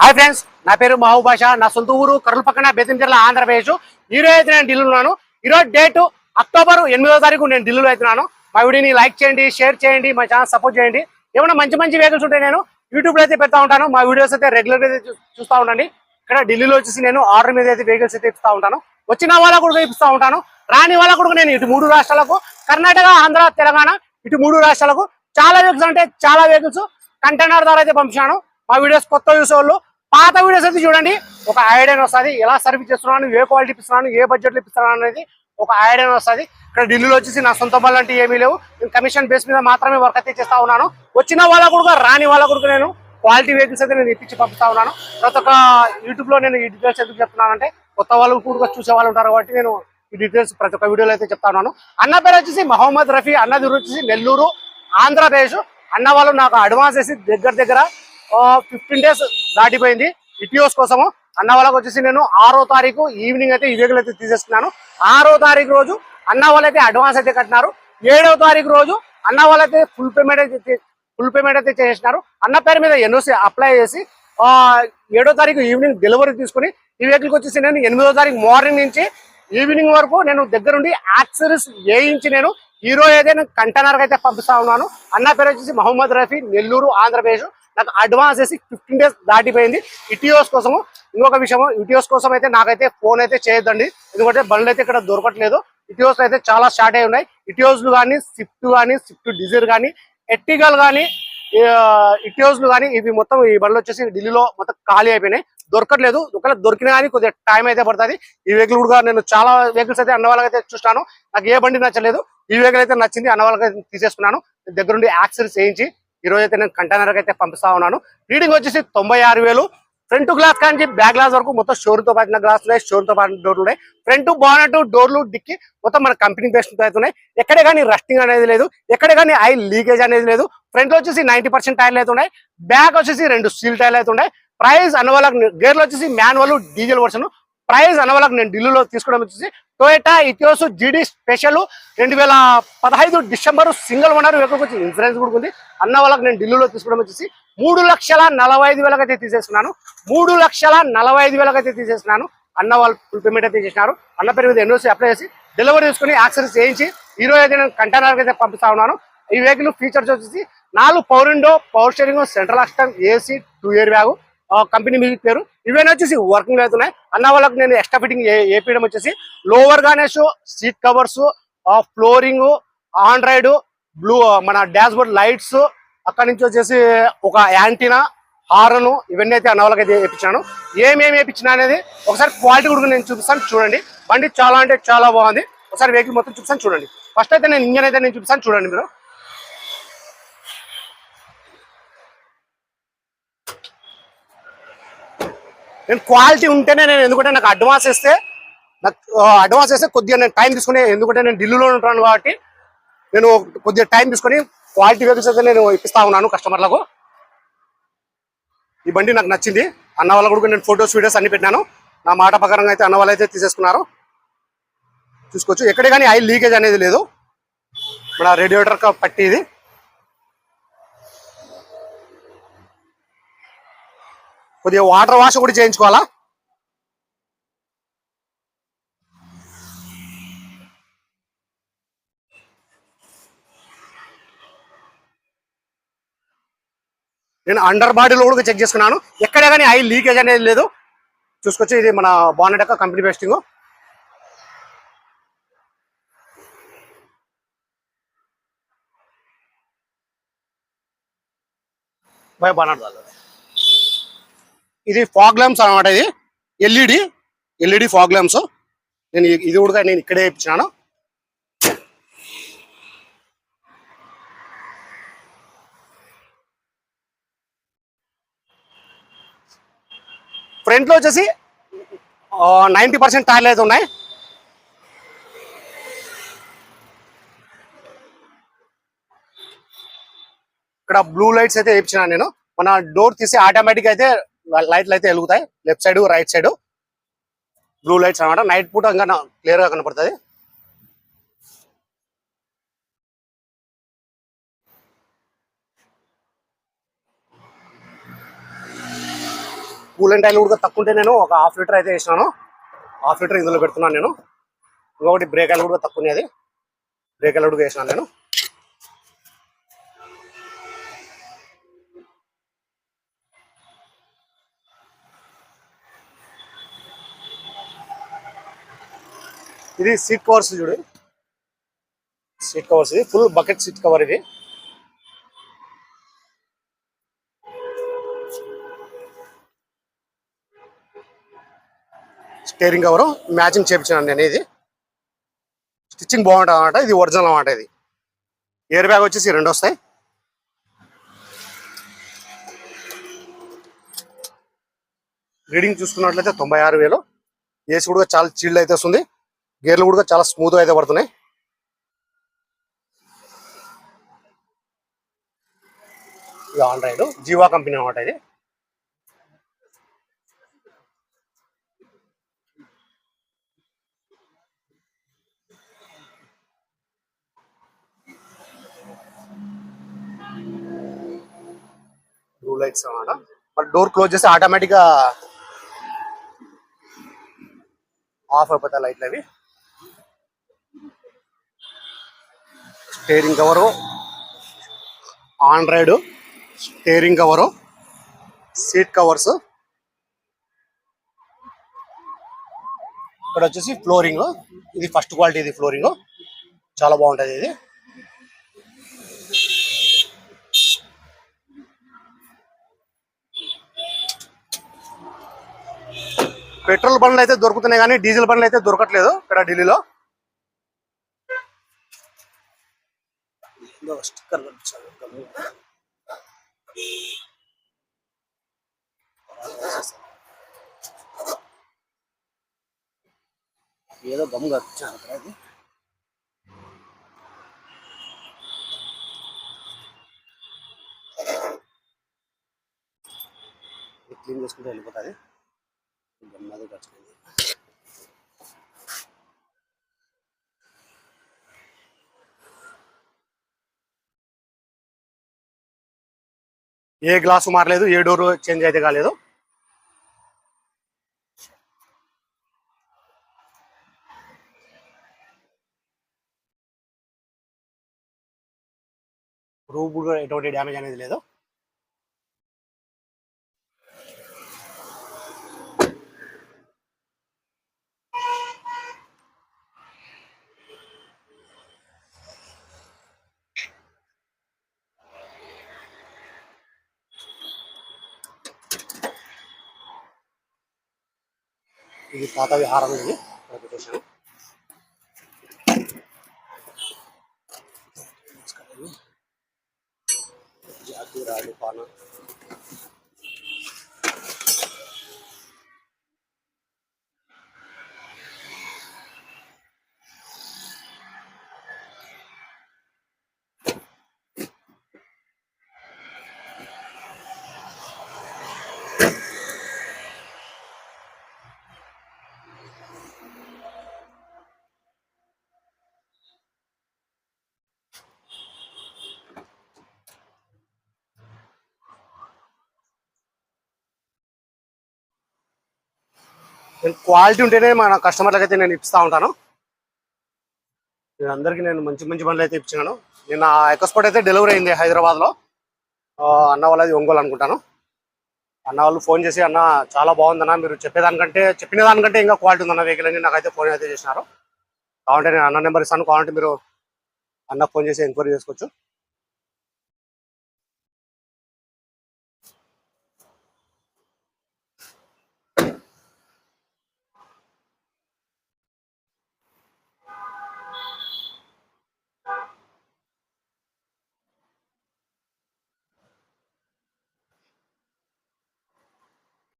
Hi friends నా పేరు మహబూబ్ బాషా. నా సొంత ఊరు కర్నూలు పక్కన బేతంచెర్ల ఆంధ్రప్రదేశ్. ఈ రోజు అయితే నేను ఢిల్లీలో ఉన్నాను. ఈ రోజు డేట్ అక్టోబర్ ఎనిమిదో తారీఖు నేను ఢిల్లీలో అవుతున్నాను మా వీడియోని లైక్ చేయండి షేర్ చేయండి మా ఛానల్ సపోర్ట్ చేయండి. ఏమైనా మంచి మంచి వెహికల్స్ ఉంటే నేను యూట్యూబ్లో అయితే పెడతా ఉంటాను. మా వీడియోస్ అయితే రెగ్యులర్ అయితే చూస్తూ ఉండండి. ఇక్కడ ఢిల్లీలో వచ్చేసి నేను ఆర్డర్ మీద అయితే వెహికల్స్ అయితే ఇస్తూ ఉంటాను. వచ్చిన వాళ్ళకు కూడా ఇస్తూ ఉంటాను. రాని వాళ్ళకు కూడా నేను ఇటు మూడు రాష్ట్రాలకు కర్ణాటక ఆంధ్ర తెలంగాణ ఇటు మూడు రాష్ట్రాలకు చాలా వెహికల్స్ అంటే చాలా వెహికల్స్ కంటైనర్ ద్వారా అయితే పంపించాను. మా వీడియోస్ కొత్త చూసే వాళ్ళు పాత వీడియోస్ అయితే చూడండి. ఒక ఐడియా వస్తుంది. ఎలా సర్వీస్ చేస్తున్నాను ఏ క్వాలిటీ ఇస్తున్నాను ఏ బడ్జెట్లో ఇస్తున్నాను అనేది ఒక ఐడియా వస్తుంది. ఇక్కడ ఢిల్లీలో వచ్చేసి నా సొంత పనులు అంటే ఏమీ లేవు. నేను కమిషన్ బేస్ మీద మాత్రమే వర్క్ అయితే చేస్తా ఉన్నాను. వచ్చిన వాళ్ళ కూడా రాని వాళ్ళ కూడా నేను క్వాలిటీ వెహికల్స్ అయితే నేను ఇప్పించి పంపిస్తా ఉన్నాను. ప్రతి ఒక్క యూట్యూబ్లో నేను ఈ డీటెయిల్స్ ఎందుకు చెప్తున్నానంటే కొత్త వాళ్ళు కూడా చూసే వాళ్ళు ఉంటారు కాబట్టి నేను ఈ డీటెయిల్స్ ప్రతి ఒక్క వీడియోలో అయితే చెప్తా ఉన్నాను. అన్న పేరు వచ్చేసి మహమ్మద్ రఫీ అన్నది వచ్చేసి నెల్లూరు ఆంధ్రప్రదేశ్. అన్న వాళ్ళు నాకు అడ్వాన్స్ వేసి దగ్గర దగ్గర ఫిఫ్టీన్ డేస్ దాటిపోయింది. ఇటియోస్ కోసము అన్న వాళ్ళకి వచ్చేసి నేను ఆరో తారీఖు ఈవినింగ్ అయితే ఈ వెహికల్ అయితే తీసేస్తున్నాను. ఆరో తారీఖు రోజు అన్న వాళ్ళైతే అడ్వాన్స్ అయితే కట్టినారు. ఏడవ తారీఖు రోజు అన్న వాళ్ళైతే ఫుల్ పేమెంట్ అయితే ఫుల్ పేమెంట్ అయితే చేసినారు అన్న పేరు మీద ఎన్ఓసి అప్లై చేసి ఏడో తారీఖు ఈవినింగ్ డెలివరీ తీసుకుని ఈ వెహికల్కి వచ్చేసి నేను ఎనిమిదో తారీఖు మార్నింగ్ నుంచి ఈవినింగ్ వరకు నేను దగ్గరుండి యాక్సరీస్ వేయించి నేను హీరో ఏదైనా కంటైనర్ అయితే పంపిస్తా ఉన్నాను. అన్న పేరు వచ్చేసి మహమ్మద్ రఫీ నెల్లూరు ఆంధ్రప్రదేశ్. నాకు అడ్వాన్స్ వేసి ఫిఫ్టీన్ డేస్ దాటిపోయింది. ఇటీఓస్ కోసము ఇంకొక విషయం ఇటీఓస్ కోసం అయితే నాకైతే ఫోన్ అయితే చేయొద్దండి. ఎందుకంటే బండ్లు అయితే ఇక్కడ దొరకట్లేదు. ఇటీఓస్ అయితే చాలా స్టార్ట్ అయి ఉన్నాయి. ఇటీఓస్లు కానీ స్విఫ్ట్ కానీ స్విఫ్ట్ డిజైర్ కానీ ఎట్టిగల్ కానీ ఇటీఓస్లు కానీ ఇవి మొత్తం ఈ బండ్లు వచ్చేసి ఢిల్లీలో మొత్తం ఖాళీ అయిపోయినాయి. దొరకట్లేదు. ఒకవేళ దొరికినా కానీ కొద్దిగా టైం అయితే పడుతుంది. ఈ వెహికల్ కూడా నేను చాలా వెహికల్స్ అయితే అన్న వాళ్ళకైతే చూస్తాను. నాకు ఏ బండి నచ్చలేదు. ఈ వెహికల్ అయితే నచ్చింది అన్న వాళ్ళకైతే తీసేసుకున్నాను. దగ్గరుండి యాక్సరీస్ వేయించి రోజు అయితే నేను కంటైనర్ అయితే పంపిస్తా ఉన్నాను. రీడింగ్ వచ్చేసి తొంభై ఆరు వేలు. ఫ్రంట్ గ్లాస్ కానీ బ్యాక్ గ్లాస్ వరకు మొత్తం షోరూమ్తో పాటిన గ్లాస్ ఉన్నాయి షోరూమ్తో పాటిన డోర్లు ఉన్నాయి. ఫ్రంట్ బానెట్ డోర్లు డిక్కి మొత్తం మన కంపెనీ బెస్ట్ అవుతున్నాయి ఎక్కడే కానీ రస్టింగ్ అనేది లేదు ఎక్కడే కానీ ఆయిల్ లీకేజ్ అనేది లేదు. ఫ్రంట్ వచ్చేసి నైన్టీ పర్సెంట్ టైర్లు అయితే ఉన్నాయి. బ్యాక్ వచ్చేసి రెండు స్టీల్ టైర్లు అయితే ఉన్నాయి. ప్రైస్ అనవాళ్ళకి గేర్లు వచ్చేసి మాన్యువల్ డీజిల్ వర్షన్ ప్రైస్ అనవలకు నేను ఢిల్లీలో తీసుకోవడం వచ్చేసి టొయోటా ఇథియోస్ జీడీ స్పెషల్ రెండు వేల పదహైదు డిసెంబర్ సింగిల్ ఓనర్ వెహికల్ వచ్చి ఇన్సూరెన్స్ కూడా ఉంది. అన్న వాళ్ళకి నేను ఢిల్లీలో తీసుకోవడం వచ్చేసి మూడు లక్షల నలభై ఐదు వేలకైతే తీసేసుకున్నాను. మూడు లక్షల నలభై ఐదు వేలకైతే తీసేసుకున్నాను. అన్న వాళ్ళు ఫుల్ పేమెంట్ అయితే చేసినారు. అన్న పేరు మీద ఎన్ఓసి అప్లై చేసి డెలివరీ తీసుకుని యాక్సెస్ చేయించి ఈ రోజు అయితే నేను కంటైనర్ అయితే పంపిస్తా ఉన్నాను. ఈ వెహికల్ ఫీచర్స్ వచ్చేసి నాలుగు power window power steering central assistant AC two airbag company music పేరు? ఇవన్నీ వచ్చేసి వర్కింగ్ అవుతున్నాయి. అన్న వాళ్ళకి నేను ఎక్స్ట్రా ఫిట్టింగ్ ఏపీయడం వచ్చేసి లోవర్ గానేష్ seat covers flooring android blue మన డాష్ బోర్డ్ లైట్స్ అక్కడి నుంచి వచ్చేసి ఒక యాంటీనా హారన్ ఇవన్నీ అయితే అన్న వాళ్ళకి అయితే వేయించాను. ఏమేమి వేయించినా అనేది ఒకసారి క్వాలిటీ కూడా నేను చూపిస్తాను చూడండి. బండి చాలా అంటే చాలా బాగుంది. ఒకసారి వెహికల్ మొత్తం చూపిస్తాను చూడండి. ఫస్ట్ అయితే నేను ఇంజన్ అయితే నేను చూపిస్తాను చూడండి మీరు. నేను క్వాలిటీ ఉంటేనే నేను ఎందుకంటే నాకు అడ్వాన్స్ ఇస్తే నాకు అడ్వాన్స్ ఇస్తే కొద్దిగా నేను టైం తీసుకుని ఎందుకంటే నేను ఢిల్లీలో ఉంటాను కాబట్టి నేను కొద్దిగా టైం తీసుకొని క్వాలిటీ వెహికల్స్ అయితే నేను ఇప్పిస్తా ఉన్నాను కస్టమర్లకు ఈ బండి నాకు నచ్చింది. అన్న వాళ్ళ కూడా నేను ఫొటోస్ వీడియోస్ అన్ని పెట్టినాను. నా మాట ప్రకారంగా అయితే అన్న వాళ్ళు అయితే తీసేసుకున్నారు. చూసుకోవచ్చు. ఎక్కడ కానీ ఆయిల్ లీకేజ్ అనేది లేదు. మన రేడియేటర్ పట్టి ఇది కొద్దిగా వాటర్ వాష్ కూడా చేయించుకోవాలా? నేను అండర్ బాడీలో కూడా చెక్ చేసుకున్నాను. ఎక్కడ కానీ ఆయిల్ లీకేజ్ అనేది లేదు. చూసుకొచ్చి ఇది మన బానెట్ యొక్క కంపెనీ బెస్టింగ్ బై బానెట్ ఇది ఫాగ్ ల్యాంప్స్ అనమాట ఇది. LED LED fog lamps. నేను ఇది కూడా నేను ఇక్కడే ఇప్పించాను ఫ్రంట్లో వచ్చేసి నైంటీ పర్సెంట్ టైర్లు అయితే ఉన్నాయి. ఇక్కడ బ్లూ లైట్స్ అయితే వేయించినాను నేను. మన డోర్ తీసి ఆటోమేటిక్ అయితే లైట్లు అయితే వెలుగుతాయి. Left side right side. Blue lights అన్నమాట. నైట్ పూట ఇంకా క్లియర్గా కనపడుతుంది. కూలెంట్ ఆయిల్ కూడా తక్కువ ఉంటే నేను ఒక హాఫ్ లీటర్ అయితే వేసినాను. హాఫ్ లీటర్ ఇందులో పెడుతున్నాను నేను. ఇంకొకటి బ్రేక్ ఆయిల్ కూడా తక్కువ ఉన్నది బ్రేక్ ఆయిల్ కూడా వేసినాను నేను. ఇది సీట్ కవర్స్ చూడు. సీట్ కవర్స్ ఇది. ఫుల్ బకెట్ సీట్ కవర్ ఇది. స్టేరింగ్ కవర్ మ్యాచింగ్ చేయించాను నేను ఇది. స్టిచ్చింగ్ బాగుంటుంది అనమాట ఇది ఒరిజినల్ అనమాట ఇది. ఇయర్ బ్యాగ్ వచ్చేసి రెండు వస్తాయి. రీడింగ్ చూసుకున్నట్లయితే తొంభై ఆరు వేలు. ఏసీ కూడా చాలా చీల్డ్ అయితే వస్తుంది. గేర్లు కూడా చాలా స్మూత్ అయితే పడుతున్నాయి. ఇది ఆండ్రాయిడ్ జీవా కంపెనీ అనమాట ఇది. బ్లూ లైట్స్ అనమాట మరి డోర్ క్లోజ్ చేస్తే ఆటోమేటిక్ ఆఫ్ అయిపోతాయి లైట్లు అవి steering cover. Android steering cover. Seat covers. ఇక్కడ వచ్చేసి ఫ్లోరింగ్. ఇది ఫస్ట్ క్వాలిటీ ఇది ఫ్లోరింగ్. చాలా బాగుంటుంది ఇది. పెట్రోల్ బండ్లు అయితే దొరుకుతున్నాయి కానీ డీజిల్ బండ్లు అయితే దొరకట్లేదు ఇక్కడ ఢిల్లీలో. ఇదో స్టిక్కర్ కనిపించాలి. ఏదో గమ్ కనిపించాను అక్కడ అది. క్లీన్ చేసుకుంటే వెళ్ళిపోతుంది. గమ్ అది కట్టుకుంది ఏ గ్లాసు మారలేదు ఏ డోర్ చేంజ్ అయితే కాలేదు. రూఫ్ కూడా ఎటువంటి డ్యామేజ్ అనేది లేదు. ఇది పాత విహారం ఇది. ఇక్కడ పెట్టేశాను. జాతి రాడు నేను క్వాలిటీ ఉంటేనే మన కస్టమర్లకు అయితే నేను ఇప్పిస్తూ ఉంటాను. నేను అందరికీ నేను మంచి మంచి బండ్లు అయితే ఇప్పించాను నేను ఎక్స్పోర్ట్ అయితే డెలివరీ అయింది హైదరాబాద్లో. అన్న వాళ్ళది ఒంగోలు అనుకుంటాను. అన్న వాళ్ళు ఫోన్ చేసి అన్న చాలా బాగుందన్న మీరు చెప్పేదానికంటే చెప్పిన దానికంటే ఇంకా క్వాలిటీ ఉందన్న వెహికల్ అని నాకైతే ఫోన్ అయితే చేసినారు. కావాలంటే నేను అన్న నెంబర్ ఇస్తాను. కావాలంటే మీరు అన్న ఫోన్ చేసి ఎంక్వైరీ చేసుకోవచ్చు.